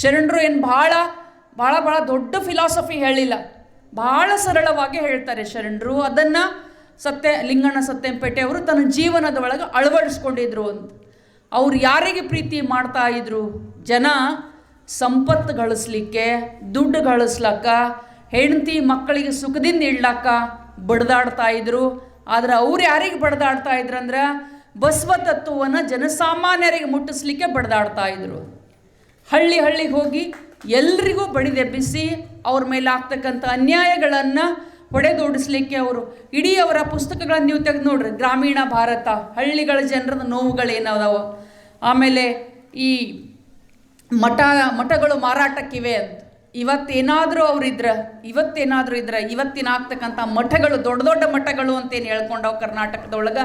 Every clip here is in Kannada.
ಶರಣರು ಏನು ಭಾಳ ಭಾಳ ಭಾಳ ದೊಡ್ಡ ಫಿಲಾಸಫಿ ಹೇಳಿಲ್ಲ. ಭಾಳ ಸರಳವಾಗಿ ಹೇಳ್ತಾರೆ ಶರಣರು, ಅದನ್ನು ಸತ್ಯ, ಲಿಂಗಣ್ಣ ಸತ್ಯಂಪೇಟೆ ಅವರು ತನ್ನ ಜೀವನದ ಒಳಗೆ ಅಳವಡಿಸ್ಕೊಂಡಿದ್ರು ಅಂತ. ಅವ್ರು ಯಾರಿಗೆ ಪ್ರೀತಿ ಮಾಡ್ತಾ ಇದ್ರು? ಜನ ಸಂಪತ್ತು ಗಳಿಸ್ಲಿಕ್ಕೆ, ದುಡ್ಡು ಗಳಿಸ್ಲಕ್ಕ, ಹೆಂಡತಿ ಮಕ್ಕಳಿಗೆ ಸುಖದಿಂದ ಇಡ್ಲಕ್ಕ ಬಡ್ದಾಡ್ತಾ ಇದ್ರು. ಆದ್ರೆ ಅವ್ರು ಯಾರಿಗೆ ಬಡ್ದಾಡ್ತಾ ಇದ್ರಂದ್ರೆ ಬಸವ ತತ್ವವನ್ನು ಜನಸಾಮಾನ್ಯರಿಗೆ ಮುಟ್ಟಿಸ್ಲಿಕ್ಕೆ ಬಡ್ದಾಡ್ತಾ ಇದ್ರು. ಹಳ್ಳಿ ಹಳ್ಳಿಗೆ ಹೋಗಿ ಎಲ್ರಿಗೂ ಬಡಿದೆಬ್ಬಿಸಿ ಅವ್ರ ಮೇಲೆ ಆಗ್ತಕ್ಕಂಥ ಅನ್ಯಾಯಗಳನ್ನು ಹೊಡೆದೋಡಿಸ್ಲಿಕ್ಕೆ ಅವರು ಇಡೀ ಅವರ ಪುಸ್ತಕಗಳನ್ನು ನೀವು ತೆಗೆದು ನೋಡ್ರಿ, ಗ್ರಾಮೀಣ ಭಾರತ, ಹಳ್ಳಿಗಳ ಜನರದ ನೋವುಗಳೇನದಾವ? ಆಮೇಲೆ ಈ ಮಠ, ಮಠಗಳು ಮಾರಾಟಕ್ಕಿವೆ ಅಂತ. ಇವತ್ತೇನಾದರೂ ಅವರಿದ್ರ ಇವತ್ತೇನಾದರೂ ಇದ್ರ ಇವತ್ತಿನ ಆಗ್ತಕ್ಕಂಥ ಮಠಗಳು, ದೊಡ್ಡ ದೊಡ್ಡ ಮಠಗಳು ಅಂತೇನು ಹೇಳ್ಕೊಂಡವು ಕರ್ನಾಟಕದೊಳಗೆ?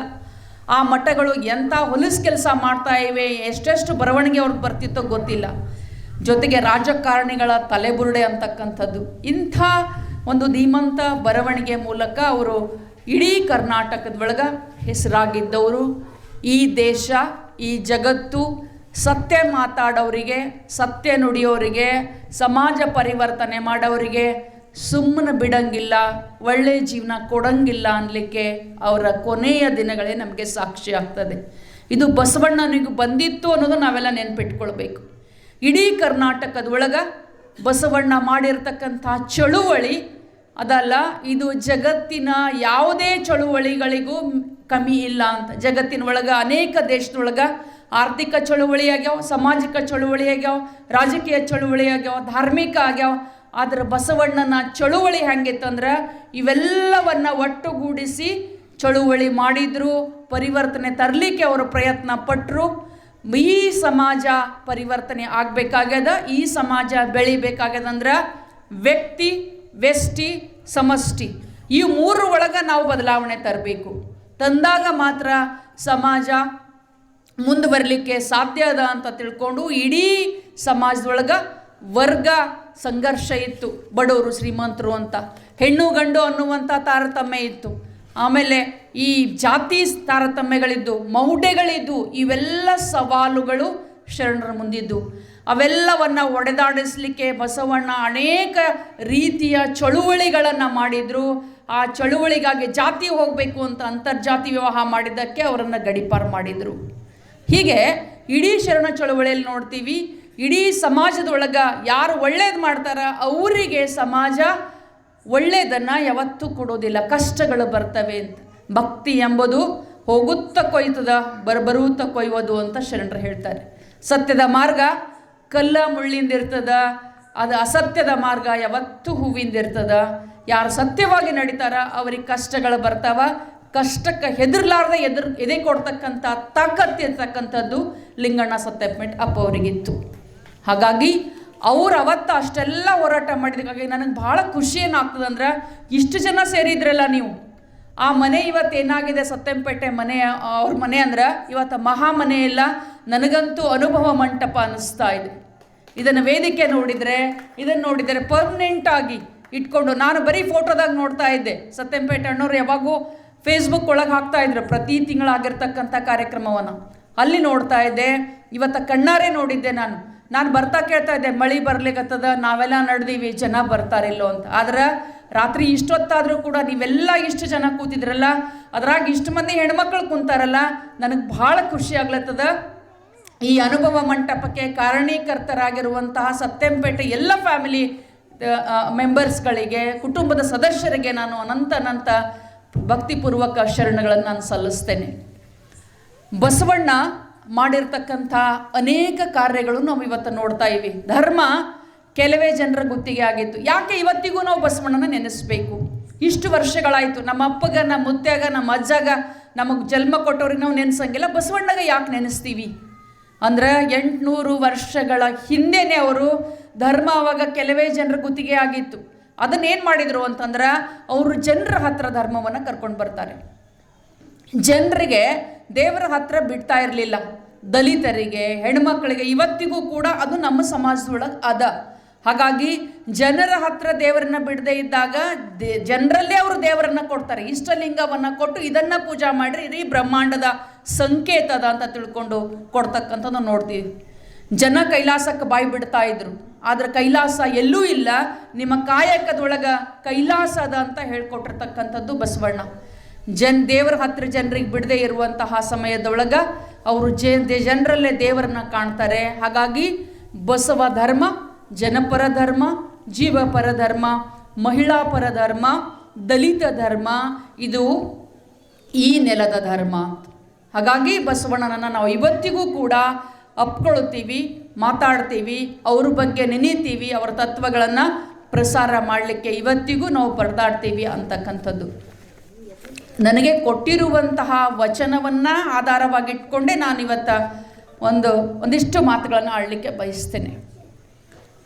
ಆ ಮಠಗಳು ಎಂಥ ಹೊಲಸು ಕೆಲಸ ಮಾಡ್ತಾ ಇವೆ, ಎಷ್ಟೆಷ್ಟು ಬರವಣಿಗೆ ಅವ್ರಿಗೆ ಬರ್ತಿತ್ತೋ ಗೊತ್ತಿಲ್ಲ. ಜೊತೆಗೆ ರಾಜಕಾರಣಿಗಳ ತಲೆಬುರುಡೆ ಅಂತಕ್ಕಂಥದ್ದು. ಇಂಥ ಒಂದು ಧೀಮಂತ ಬರವಣಿಗೆ ಮೂಲಕ ಅವರು ಇಡೀ ಕರ್ನಾಟಕದೊಳಗೆ ಹೆಸರಾಗಿದ್ದವರು. ಈ ದೇಶ, ಈ ಜಗತ್ತು ಸತ್ಯ ಮಾತಾಡೋರಿಗೆ ಸತ್ಯ ನುಡಿಯೋರಿಗೆ, ಸಮಾಜ ಪರಿವರ್ತನೆ ಮಾಡೋರಿಗೆ ಸುಮ್ಮನೆ ಬಿಡಂಗಿಲ್ಲ ಒಳ್ಳೆಯ ಜೀವನ ಕೊಡಂಗಿಲ್ಲ ಅನ್ನಲಿಕ್ಕೆ ಅವರ ಕೊನೆಯ ದಿನಗಳೇ ನಮಗೆ ಸಾಕ್ಷಿ ಆಗ್ತದೆ. ಇದು ಬಸವಣ್ಣನಿಗೆ ಬಂದಿತ್ತು ಅನ್ನೋದು ನಾವೆಲ್ಲ ನೆನ್ಪಿಟ್ಕೊಳ್ಬೇಕು. ಇಡೀ ಕರ್ನಾಟಕದ ಒಳಗೆ ಬಸವಣ್ಣ ಮಾಡಿರ್ತಕ್ಕಂಥ ಚಳುವಳಿ ಅದಲ್ಲ, ಇದು ಜಗತ್ತಿನ ಯಾವುದೇ ಚಳುವಳಿಗಳಿಗೂ ಕಮ್ಮಿ ಇಲ್ಲ ಅಂತ. ಜಗತ್ತಿನ ಒಳಗೆ ಅನೇಕ ದೇಶದೊಳಗೆ ಆರ್ಥಿಕ ಚಳುವಳಿ ಆಗ್ಯಾವ ಸಾಮಾಜಿಕ ಚಳುವಳಿ ಆಗ್ಯಾವ ರಾಜಕೀಯ ಚಳುವಳಿ ಆಗ್ಯಾವ ಧಾರ್ಮಿಕ ಆಗ್ಯಾವ. ಆದ್ರೆ ಬಸವಣ್ಣನ ಚಳುವಳಿ ಹೆಂಗಿತ್ತಂದ್ರೆ ಇವೆಲ್ಲವನ್ನು ಒಟ್ಟುಗೂಡಿಸಿ ಚಳುವಳಿ ಮಾಡಿದ್ರು, ಪರಿವರ್ತನೆ ತರಲಿಕ್ಕೆ ಅವರು ಪ್ರಯತ್ನ ಪಟ್ಟರು ಈ ಸಮಾಜ ಪರಿವರ್ತನೆ ಆಗಬೇಕಾಗ್ಯದ, ಈ ಸಮಾಜ ಬೆಳಿಬೇಕಾಗ್ಯದ ಅಂದ್ರೆ ವ್ಯಕ್ತಿ, ವ್ಯಷ್ಟಿ, ಸಮಷ್ಟಿ. ಈ ಮೂರು ಒಳಗೆ ನಾವು ಬದಲಾವಣೆ ತರಬೇಕು. ತಂದಾಗ ಮಾತ್ರ ಸಮಾಜ ಮುಂದುವರಲಿಕ್ಕೆ ಸಾಧ್ಯ ಅದ ಅಂತ ತಿಳ್ಕೊಂಡು ಇಡೀ ಸಮಾಜದೊಳಗೆ ವರ್ಗ ಸಂಘರ್ಷ ಇತ್ತು. ಬಡವರು ಶ್ರೀಮಂತರು ಅಂತ. ಹೆಣ್ಣು ಗಂಡು ಅನ್ನುವಂಥ ತಾರತಮ್ಯ ಇತ್ತು. ಆಮೇಲೆ ಈ ಜಾತಿ ತಾರತಮ್ಯಗಳಿದ್ದು, ಮೌಢ್ಯಗಳಿದ್ದು, ಇವೆಲ್ಲ ಸವಾಲುಗಳು ಶರಣರ ಮುಂದಿದ್ದು. ಅವೆಲ್ಲವನ್ನ ಒಡೆದಾಡಿಸ್ಲಿಕ್ಕೆ ಬಸವಣ್ಣ ಅನೇಕ ರೀತಿಯ ಚಳುವಳಿಗಳನ್ನು ಮಾಡಿದ್ರು. ಆ ಚಳುವಳಿಗಾಗಿ ಜಾತಿ ಹೋಗಬೇಕು ಅಂತ ಅಂತರ್ಜಾತಿ ವಿವಾಹ ಮಾಡಿದ್ದಕ್ಕೆ ಅವರನ್ನು ಗಡಿಪಾರು ಮಾಡಿದರು. ಹೀಗೆ ಇಡೀ ಶರಣ ಚಳುವಳಿಯಲ್ಲಿ ನೋಡ್ತೀವಿ ಇಡೀ ಸಮಾಜದೊಳಗೆ ಯಾರು ಒಳ್ಳೇದು ಮಾಡ್ತಾರ ಅವರಿಗೆ ಸಮಾಜ ಒಳ್ಳೆಯದನ್ನು ಯಾವತ್ತೂ ಕೊಡೋದಿಲ್ಲ. ಕಷ್ಟಗಳು ಬರ್ತವೆ ಅಂತ. ಭಕ್ತಿ ಎಂಬುದು ಹೋಗುತ್ತಾ ಕೊಯ್ತದ, ಬರಬರುತ್ತ ಕೊಯ್ಯೋದು ಅಂತ ಶರಣರು ಹೇಳ್ತಾರೆ. ಸತ್ಯದ ಮಾರ್ಗ ಕಲ್ಲ ಮುಳ್ಳಿಂದಿರ್ತದ, ಅದು ಅಸತ್ಯದ ಮಾರ್ಗ ಯಾವತ್ತೂ ಹೂವಿಂದಿರ್ತದ. ಯಾರು ಸತ್ಯವಾಗಿ ನಡೀತಾರ ಅವ್ರಿಗೆ ಕಷ್ಟಗಳು ಬರ್ತಾವ. ಕಷ್ಟಕ್ಕೆ ಹೆದರ್ಲಾರ್ದೆ ಎದುರು ಎದೆ ಕೊಡ್ತಕ್ಕಂಥ ತಾಕತ್ತಿರ್ತಕ್ಕಂಥದ್ದು ಲಿಂಗಣ್ಣ ಸತ್ಯಪೇಟ್ ಅಪ್ಪ ಅವರಿಗಿತ್ತು. ಹಾಗಾಗಿ ಅವ್ರು ಅವತ್ತು ಅಷ್ಟೆಲ್ಲ ಹೋರಾಟ ಮಾಡಿದಕ್ಕಾಗಿ ನನಗೆ ಭಾಳ ಖುಷಿ ಏನಾಗ್ತದೆ ಅಂದ್ರೆ ಇಷ್ಟು ಜನ ಸೇರಿದ್ರಲ್ಲ ನೀವು. ಆ ಮನೆ ಇವತ್ತು ಏನಾಗಿದೆ ಸತ್ಯಂಪೇಟೆ ಮನೆ, ಅವ್ರ ಮನೆ ಅಂದ್ರೆ ಇವತ್ತು ಮಹಾ ಮನೆ ಇಲ್ಲ ನನಗಂತೂ ಅನುಭವ ಮಂಟಪ ಅನ್ನಿಸ್ತಾ ಇದೆ. ಇದನ್ನು ವೇದಿಕೆ ನೋಡಿದರೆ, ಇದನ್ನು ನೋಡಿದರೆ ಪರ್ಮನೆಂಟ್ ಆಗಿ ಇಟ್ಕೊಂಡು ನಾನು ಬರೀ ಫೋಟೋದಾಗ ನೋಡ್ತಾ ಇದ್ದೆ. ಸತ್ಯಂಪೇಟೆ ಅಣ್ಣವ್ರು ಯಾವಾಗೂ ಫೇಸ್ಬುಕ್ ಒಳಗೆ ಹಾಕ್ತಾ ಇದ್ರು ಪ್ರತಿ ತಿಂಗಳಾಗಿರ್ತಕ್ಕಂಥ ಕಾರ್ಯಕ್ರಮವನ್ನು. ಅಲ್ಲಿ ನೋಡ್ತಾ ಇದ್ದೆ. ಇವತ್ತು ಕಣ್ಣಾರೆ ನೋಡಿದ್ದೆ ನಾನು. ನಾನು ಬರ್ತಾ ಕೇಳ್ತಾ ಇದ್ದೆ, ಮಳೆ ಬರ್ಲಿಕ್ಕತ್ತದ ನಾವೆಲ್ಲ ನಡೆದೀವಿ, ಜನ ಬರ್ತಾರಿಲ್ಲೋ ಅಂತ. ಆದ್ರೆ ರಾತ್ರಿ ಇಷ್ಟೊತ್ತಾದರೂ ಕೂಡ ನೀವೆಲ್ಲ ಇಷ್ಟು ಜನ ಕೂತಿದ್ರಲ್ಲ, ಅದ್ರಾಗ ಇಷ್ಟು ಮಂದಿ ಹೆಣ್ಮಕ್ಳು ಕುಂತಾರಲ್ಲ, ನನಗೆ ಭಾಳ ಖುಷಿ ಆಗ್ಲತ್ತದ. ಈ ಅನುಭವ ಮಂಟಪಕ್ಕೆ ಕಾರಣೀಕರ್ತರಾಗಿರುವಂತಹ ಸತ್ಯಂಪೇಟೆ ಎಲ್ಲ ಫ್ಯಾಮಿಲಿ ಮೆಂಬರ್ಸ್ಗಳಿಗೆ ಕುಟುಂಬದ ಸದಸ್ಯರಿಗೆ ನಾನು ಅನಂತ ಅನಂತ ಭಕ್ತಿಪೂರ್ವಕ ಶರಣಗಳನ್ನು ನಾನು ಸಲ್ಲಿಸ್ತೇನೆ. ಬಸವಣ್ಣ ಮಾಡಿರ್ತಕ್ಕಂಥ ಅನೇಕ ಕಾರ್ಯಗಳು ನಾವು ಇವತ್ತು ನೋಡ್ತಾ ಇವಿ. ಧರ್ಮ ಕೆಲವೇ ಜನರ ಗುತ್ತಿಗೆ ಆಗಿತ್ತು. ಯಾಕೆ ಇವತ್ತಿಗೂ ನಾವು ಬಸವಣ್ಣನ ನೆನೆಸ್ಬೇಕು? ಇಷ್ಟು ವರ್ಷಗಳಾಯಿತು. ನಮ್ಮ ಅಪ್ಪಗ, ನಮ್ಮ ಮುತ್ಯಾಗ ನಮ್ಮ ಅಜ್ಜಾಗ ನಮಗೆ ಜನ್ಮ ಕೊಟ್ಟವ್ರಿಗೆ ನಾವು ನೆನೆಸಂಗಿಲ್ಲ. ಬಸವಣ್ಣಗ ಯಾಕೆ ನೆನೆಸ್ತೀವಿ? ಅಂದ್ರೆ ಎಂಟುನೂರು ವರ್ಷಗಳ ಹಿಂದೆನೇ ಅವರು ಧರ್ಮ ಅವಾಗ ಕೆಲವೇ ಜನರ ಗುತ್ತಿಗೆ ಆಗಿತ್ತು. ಅದನ್ನೇನು ಮಾಡಿದರು ಅಂತಂದ್ರೆ, ಅವರು ಜನರ ಹತ್ರ ಧರ್ಮವನ್ನು ಕರ್ಕೊಂಡು ಬರ್ತಾರೆ. ಜನರಿಗೆ ದೇವರ ಹತ್ರ ಬಿಡ್ತಾ ಇರಲಿಲ್ಲ. ದಲಿತರಿಗೆ, ಹೆಣ್ಮಕ್ಳಿಗೆ, ಇವತ್ತಿಗೂ ಕೂಡ ಅದು ನಮ್ಮ ಸಮಾಜದೊಳಗೆ ಅದ. ಹಾಗಾಗಿ ಜನರ ಹತ್ರ ದೇವರನ್ನ ಬಿಡದೇ ಇದ್ದಾಗ ದೇ, ಜನರಲ್ಲೇ ಅವರು ದೇವರನ್ನ ಕೊಡ್ತಾರೆ. ಇಷ್ಟಲಿಂಗವನ್ನು ಕೊಟ್ಟು ಇದನ್ನು ಪೂಜಾ ಮಾಡಿರಿ, ಇಡೀ ಬ್ರಹ್ಮಾಂಡದ ಸಂಕೇತ ಅದ ಅಂತ ತಿಳ್ಕೊಂಡು ಕೊಡ್ತಕ್ಕಂಥದ್ದು ನೋಡ್ತೀವಿ. ಜನ ಕೈಲಾಸಕ್ಕೆ ಬಾಯಿ ಬಿಡ್ತಾ ಇದ್ರು. ಆದ್ರೆ ಕೈಲಾಸ ಎಲ್ಲೂ ಇಲ್ಲ. ನಿಮ್ಮ ಕಾಯಕದೊಳಗ ಕೈಲಾಸ ಅದ ಅಂತ ಹೇಳ್ಕೊಟ್ಟಿರ್ತಕ್ಕಂಥದ್ದು ಬಸವಣ್ಣ. ಜನ್ ದೇವರ ಹತ್ತಿರ ಜನರಿಗೆ ಬಿಡದೆ ಇರುವಂತಹ ಸಮಯದೊಳಗ ಅವರು ಜ ಜನರಲ್ಲೇ ದೇವರನ್ನ ಕಾಣ್ತಾರೆ. ಹಾಗಾಗಿ ಬಸವ ಧರ್ಮ, ಜನಪರ ಧರ್ಮ ಜೀವಪರ ಧರ್ಮ, ಮಹಿಳಾ ಪರ ಧರ್ಮ, ದಲಿತ ಧರ್ಮ, ಇದು ಈ ನೆಲದ ಧರ್ಮ ಹಾಗಾಗಿ ಬಸವಣ್ಣನನ್ನು ನಾವು ಇವತ್ತಿಗೂ ಕೂಡ ಅಪ್ಕೊಳ್ತೀವಿ, ಮಾತಾಡ್ತೀವಿ, ಅವ್ರ ಬಗ್ಗೆ ನೆನೀತೀವಿ, ಅವರ ತತ್ವಗಳನ್ನು ಪ್ರಸಾರ ಮಾಡಲಿಕ್ಕೆ ಇವತ್ತಿಗೂ ನಾವು ಪರದಾಡ್ತೀವಿ ಅಂತಕ್ಕಂಥದ್ದು. ನನಗೆ ಕೊಟ್ಟಿರುವಂತಹ ವಚನವನ್ನು ಆಧಾರವಾಗಿಟ್ಕೊಂಡೇ ನಾನು ಇವತ್ತ ಒಂದು, ಒಂದಿಷ್ಟು ಮಾತುಗಳನ್ನು ಆಡಲಿಕ್ಕೆ ಬಯಸ್ತೇನೆ.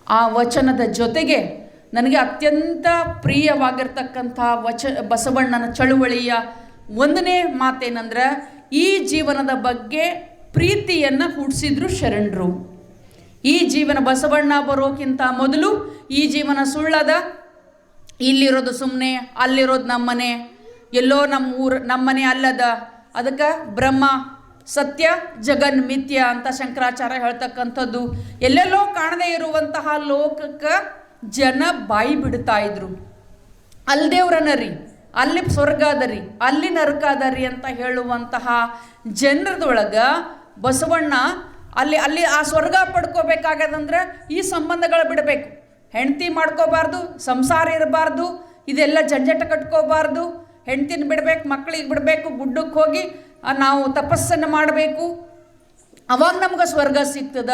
ಆ ವಚನದ ಜೊತೆಗೆ ನನಗೆ ಅತ್ಯಂತ ಪ್ರಿಯವಾಗಿರ್ತಕ್ಕಂಥ ವಚ, ಬಸವಣ್ಣನ ಚಳುವಳಿಯ ಒಂದನೇ ಮಾತೇನಂದ್ರೆ, ಈ ಜೀವನದ ಬಗ್ಗೆ ಪ್ರೀತಿಯನ್ನು ಹುಟ್ಟಿಸಿದ್ರು ಶರಣರು. ಈ ಜೀವನ ಬಸವಣ್ಣ ಬರೋಕ್ಕಿಂತ ಮೊದಲು ಈ ಜೀವನ ಸುಳ್ಳದ, ಇಲ್ಲಿರೋದು ಸುಮ್ಮನೆ ಅಲ್ಲಿರೋದು ನಮ್ಮನೆ ಎಲ್ಲೋ ನಮ್ಮ ಊರು ನಮ್ಮನೆ ಅಲ್ಲದ, ಅದಕ್ಕೆ ಬ್ರಹ್ಮ, ಸತ್ಯ, ಜಗನ್, ಮಿಥ್ಯ ಅಂತ ಶಂಕರಾಚಾರ್ಯ ಹೇಳ್ತಕ್ಕಂಥದ್ದು. ಎಲ್ಲೆಲ್ಲೋ ಕಾಣದೇ ಇರುವಂತಹ ಲೋಕಕ್ಕೆ ಜನ ಬಾಯಿ ಬಿಡ್ತಾ ಇದ್ರು. ಅಲ್ಲಿ ದೇವ್ರನ ರೀ, ಅಲ್ಲಿ ಸ್ವರ್ಗ ಅದ ರೀ ಅಲ್ಲಿ ನರಕ ಅದ ರೀ ಅಂತ ಹೇಳುವಂತಹ ಜನರದೊಳಗ ಬಸವಣ್ಣ ಅಲ್ಲಿ ಅಲ್ಲಿ ಆ ಸ್ವರ್ಗ ಪಡ್ಕೋಬೇಕಾಗದಂದ್ರೆ ಈ ಸಂಬಂಧಗಳು ಬಿಡಬೇಕು. ಹೆಂಡತಿ ಮಾಡ್ಕೋಬಾರ್ದು, ಸಂಸಾರ ಇರಬಾರ್ದು, ಇದೆಲ್ಲ ಜಂಜಟ ಕಟ್ಕೋಬಾರ್ದು ಹೆಂಡ್ತಿನ ಬಿಡಬೇಕು ಮಕ್ಕಳಿಗೆ ಬಿಡಬೇಕು ಗುಡ್ಡಕ್ಕೆ ಹೋಗಿ ನಾವು ತಪಸ್ಸನ್ನು ಮಾಡಬೇಕು. ಅವಾಗ ನಮ್ಗೆ ಸ್ವರ್ಗ ಸಿಗ್ತದ.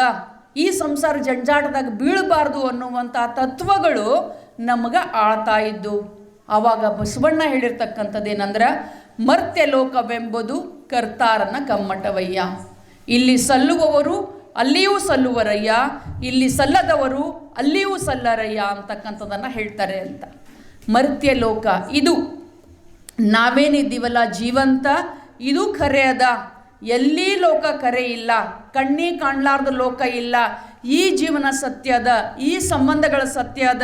ಈ ಸಂಸಾರ ಜಂಜಾಟದಾಗ ಬೀಳಬಾರ್ದು ಅನ್ನುವಂಥ ತತ್ವಗಳು ನಮಗೆ ಆಳ್ತಾ ಇದ್ದು. ಆವಾಗ ಬಸವಣ್ಣ ಹೇಳಿರ್ತಕ್ಕಂಥದ್ದೇನೆಂದ್ರೆ, ಮರ್ತ್ಯ ಲೋಕವೆಂಬುದು ಕರ್ತಾರನ ಕಮ್ಮಟವಯ್ಯ. ಇಲ್ಲಿ ಸಲ್ಲುವವರು ಅಲ್ಲಿಯೂ ಸಲ್ಲುವರಯ್ಯ, ಇಲ್ಲಿ ಸಲ್ಲದವರು ಅಲ್ಲಿಯೂ ಸಲ್ಲರಯ್ಯ ಅಂತಕ್ಕಂಥದ್ದನ್ನು ಹೇಳ್ತಾರೆ ಅಂತ. ಮರ್ತ್ಯ ಲೋಕ ಇದು. ನಾವೇನಿದ್ದೀವಲ್ಲ ಜೀವಂತ? ಇದು ಖರೆ ಅದ. ಎಲ್ಲಿ ಲೋಕ ಕರೆ ಇಲ್ಲ, ಕಣ್ಣಿ ಕಾಣ್ಲಾರ್ದ ಲೋಕ ಇಲ್ಲ, ಈ ಜೀವನ ಸತ್ಯ ಅದ, ಈ ಸಂಬಂಧಗಳ ಸತ್ಯ ಅದ.